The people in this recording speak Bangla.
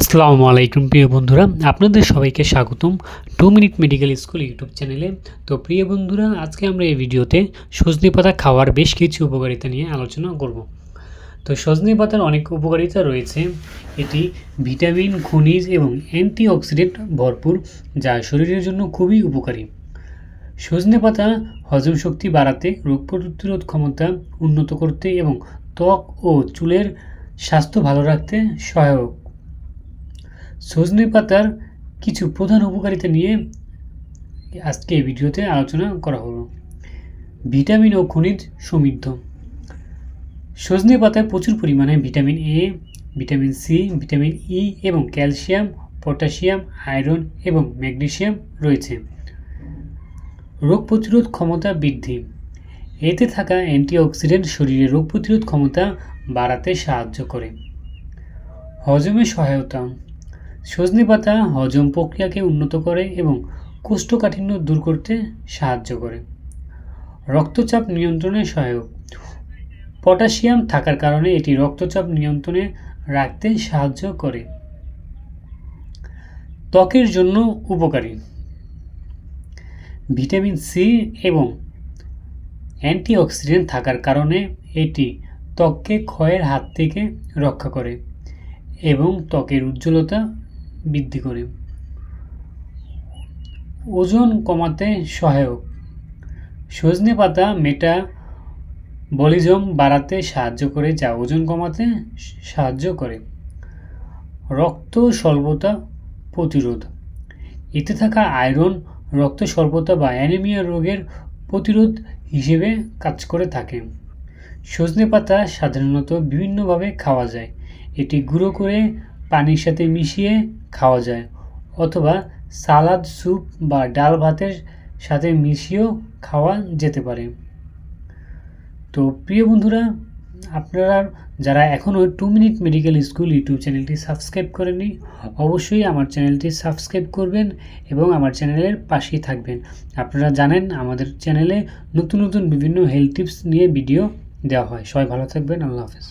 আসসালামু আলাইকুম প্রিয় বন্ধুরা, আপনাদের সবাইকে স্বাগতম two minute medical school YouTube চ্যানেলে। তো প্রিয় বন্ধুরা, আজকে আমরা এই ভিডিওতে সজনে পাতা খাওয়ার বেশ কিছু উপকারিতা নিয়ে আলোচনা করব। তো সজনে পাতার অনেক উপকারিতা রয়েছে। এটি ভিটামিন, খনিজ এবং অ্যান্টিঅক্সিডেন্ট ভরপুর, যা শরীরের জন্য খুবই উপকারী। সজনে পাতা হজম শক্তি বাড়াতে, রোগ প্রতিরোধ ক্ষমতা উন্নত করতে এবং ত্বক ও চুলের স্বাস্থ্য ভালো রাখতে সহায়ক। সজনে পাতার কিছু প্রধান উপকারিতা নিয়ে আজকে এই ভিডিওতে আলোচনা করা হলো। ভিটামিন ও খনিজ সমৃদ্ধ। সজনে পাতায় প্রচুর পরিমাণে vitamin A vitamin C vitamin E এবং ক্যালসিয়াম, পটাশিয়াম, আয়রন এবং ম্যাগনেসিয়াম রয়েছে। রোগ প্রতিরোধ ক্ষমতা বৃদ্ধি। এতে থাকা অ্যান্টিঅক্সিডেন্ট শরীরে রোগ প্রতিরোধ ক্ষমতা বাড়াতে সাহায্য করে। হজমে সহায়তা। সজনে পাতা হজম প্রক্রিয়াকে উন্নত করে এবং কোষ্ঠকাঠিন্য দূর করতে সাহায্য করে। রক্তচাপ নিয়ন্ত্রণে সহায়ক। পটাশিয়াম থাকার কারণে এটি রক্তচাপ নিয়ন্ত্রণে রাখতে সাহায্য করে। ত্বকের জন্য উপকারী। ভিটামিন সি এবং অ্যান্টিঅক্সিডেন্ট থাকার কারণে এটি ত্বককে ক্ষয়ের হাত থেকে রক্ষা করে এবং ত্বকের উজ্জ্বলতা বৃদ্ধি করে। ওজন কমাতে সহায়ক। সজনে পাতা মেটা বলিজম বাড়াতে সাহায্য করে, যা ওজন কমাতে সাহায্য করে। রক্ত স্বল্পতা প্রতিরোধ। এতে থাকা আয়রন, রক্ত স্বল্পতা বা অ্যানিমিয়া রোগের প্রতিরোধ হিসেবে কাজ করে থাকে। সজনে পাতা সাধারণত বিভিন্নভাবে খাওয়া যায়। এটি গুঁড়ো করে পানির সাথে মিশিয়ে খাওয়া যায়, অথবা সালাদ, স্যুপ বা ডাল ভাতের সাথে মিশিয়েও খাওয়া যেতে পারে। তো প্রিয় বন্ধুরা, আপনারা যারা এখনও two minute medical school YouTube চ্যানেলটি সাবস্ক্রাইব করেননি, অবশ্যই আমার চ্যানেলটি সাবস্ক্রাইব করবেন এবং আমার চ্যানেলের পাশেই থাকবেন। আপনারা জানেন, আমাদের চ্যানেলে নতুন নতুন বিভিন্ন হেলথ টিপস নিয়ে ভিডিও দেওয়া হয়। সবাই ভালো থাকবেন, আল্লাহ হাফেজ।